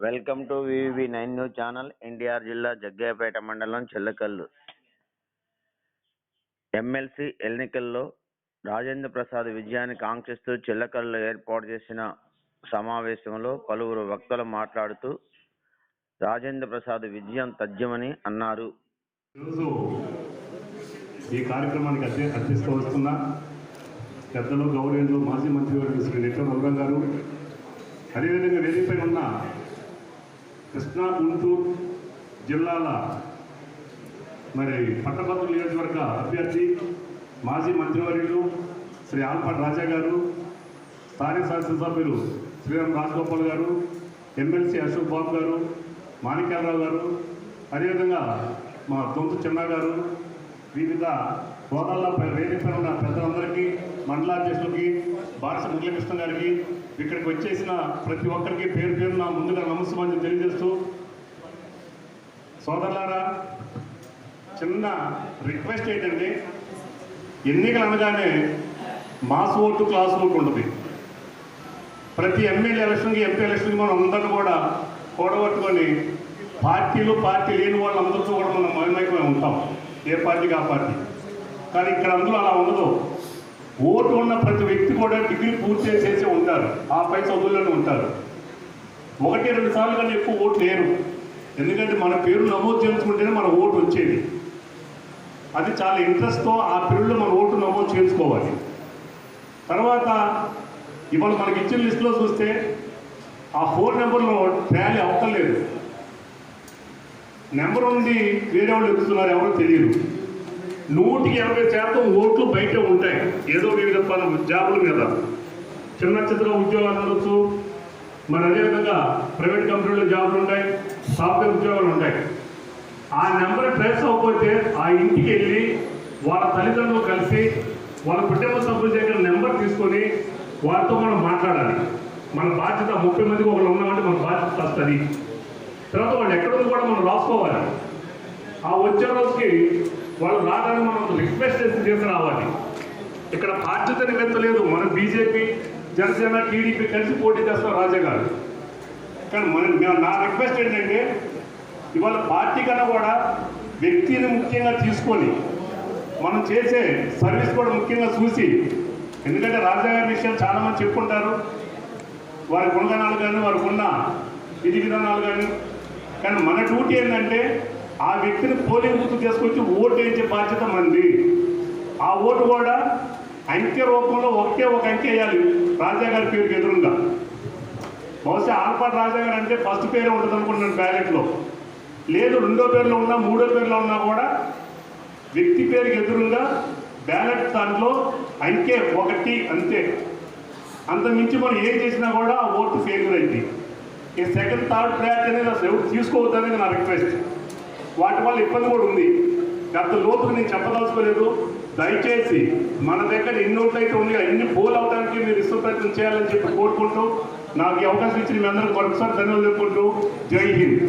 Welcome to VV nine news channel NTR జిల్లా జగ్గయ్యపేట మండలం చెల్లకల్లు. MLC ఎన్నికల్లో రాజేంద్ర ప్రసాద్ విజయాన్ని కాంక్షిస్తూ చెల్లకల్లు ఏర్పాటు చేసిన సమావేశంలో పలువురు వక్తలు మాట్లాడుతూ రాజేంద్ర ప్రసాద్ విజయం తథ్యమని అన్నారు. ఈరోజు ఈ కార్యక్రమానికి అధ్య అధ్యక్షత వస్తున్న పెద్దలు గౌరవులు మాజీ మంత్రివర్గ శ్రీ నిట్ట గారు అదేవిధంగా వేదికపై ఉన్న కృష్ణా గుంటూరు జిల్లాల మరి పట్టభద్రుల నియోజకవర్గ అభ్యర్థి మాజీ మంత్రివర్యులు శ్రీ ఆల్పాటి రాజా గారు స్థానిక శాసనసభ్యులు శ్రీరామ్ రాజగోపాల్ గారు ఎమ్మెల్సీ అశోక్ బాబు గారు మాణిక్యాలరావు గారు అదేవిధంగా మా దొంతు చిన్న గారు వివిధ హోదాల్లో వేదికపై ఉన్న పెద్దలందరికీ మండలాధ్యక్షులకి బారస మురళీకృష్ణ గారికి ఇక్కడికి వచ్చేసిన ప్రతి ఒక్కరికి పేరు పేరు నా ముందుగా నమస్కారం తెలియజేస్తూ సోదరులారా చిన్న రిక్వెస్ట్ ఏంటంటే ఎన్నికలు అనగానే మాస్ ఓటు క్లాస్ ఓటు ఉంటుంది. ప్రతి ఎమ్మెల్యే ఎలక్షన్కి ఎంపీ ఎలక్షన్కి మనం అందరూ కూడా కూడగొట్టుకొని పార్టీలు పార్టీ లేని వాళ్ళందరితో కూడా మనం మమేకమై ఉంటాం. ఏ పార్టీకి ఆ పార్టీ. కానీ ఇక్కడ అందులో అలా ఉండదు. ఓటు ఉన్న ప్రతి వ్యక్తి కూడా డిగ్రీ పూర్తి చేసే ఉంటారు. ఆ పై చదువుల్లోనే ఉంటారు. ఒకటి రెండు సార్లు కానీ ఎక్కువ ఓటు లేరు. ఎందుకంటే మన పేరు నమోదు చేసుకుంటేనే మన ఓటు వచ్చేది. అది చాలా ఇంట్రెస్ట్తో ఆ పీరియడ్లో మన ఓటు నమోదు చేసుకోవాలి తర్వాత ఇవాళ మనకి ఇచ్చిన లిస్టులో చూస్తే ఆ ఫోన్ నెంబర్లో ట్రాలీ అవ్వలేదు నెంబర్ ఉంది వేరే వాళ్ళు ఎక్కుతున్నారు ఎవరో తెలియదు. నూటికి ఎనభై శాతం ఓట్లు బయట ఉంటాయి. ఏదో వివిధ పనులు జాబుల మీద. చిన్న చిత్ర ఉద్యోగాలు ఉండొచ్చు మరి అదేవిధంగా ప్రైవేట్ కంపెనీలో జాబులు ఉంటాయి సాఫ్ట్వేర్ ఉద్యోగాలు ఉంటాయి. ఆ నెంబర్ ట్రేస్ అవ్వకపోతే ఆ ఇంటికి వెళ్ళి వాళ్ళ తల్లిదండ్రులు కలిసి వాళ్ళ కుటుంబ సభ్యుల దగ్గర నెంబర్ తీసుకొని వాళ్ళతో మనం మాట్లాడాలి. మన బాధ్యత ముప్పై మందికి ఒకరు ఉన్నామంటే మన బాధ్యత వస్తుంది తర్వాత వాళ్ళు ఎక్కడుంది కూడా మనం రాసుకోవాలి. ఆ వచ్చే రోజుకి వాళ్ళు రాగానే మనం రిక్వెస్ట్ చేసి రావాలి. ఇక్కడ బాధ్యత లేదు. మన బీజేపీ జనసేన టీడీపీ కలిసి పోటీ చేస్తాం రాజా గారు. కానీ మన నా- రిక్వెస్ట్ ఏంటంటే ఇవాళ పార్టీ కన్నా కూడా వ్యక్తిని ముఖ్యంగా తీసుకొని మనం చేసే సర్వీస్ కూడా ముఖ్యంగా చూసి ఎందుకంటే రాజా గారి విషయాలు చాలా మంది చెప్పుకుంటారు. వారి గుణగణాలు కానీ వారికి ఉన్న విధి విధానాలు కానీ కానీ మన డ్యూటీ ఏంటంటే ఆ వ్యక్తిని పోలింగ్ బూత్ తీసుకొచ్చి ఓటు వేయించే బాధ్యత మంది ఆ ఓటు కూడా అంకె రూపంలో ఒకే ఒక అంకె వేయాలి. రాజా గారి పేరుకి ఎదురుగా. బహుశా ఆల్పాటి రాజా గారు అంటే ఫస్ట్ పేరే ఉంటుంది అనుకుంటున్నాను బ్యాలెట్లో. లేదు రెండో పేరులో ఉన్నా మూడో పేరులో ఉన్నా కూడా వ్యక్తి పేరుకి ఎదురుగా బ్యాలెట్ దాంట్లో అంకె ఒకటి అంతే. అంత మించి మనం ఏం చేసినా కూడా ఆ ఓటు ఫెయిల్యూర్ అయింది. ఈ సెకండ్ థర్డ్ ప్రయారిటీ అనేది అసలు ఎవరు తీసుకోవద్దనేది నా రిక్వెస్ట్. వాటి వల్ల ఇబ్బంది కూడా ఉంది. గత లోతులు నేను చెప్పదలుచుకోలేదు. దయచేసి మన దగ్గర ఎన్ని ఓట్లు ఉందిగా ఎన్ని పోల్ అవడానికి మీరు ఇష్ట ప్రయత్నం చేయాలని చెప్పి కోరుకుంటూ నాకు ఈ అవకాశం ఇచ్చిన మీ అందరికీ మరొకసారి ధన్యవాదాలు చెప్పుకుంటూ జై హింద్.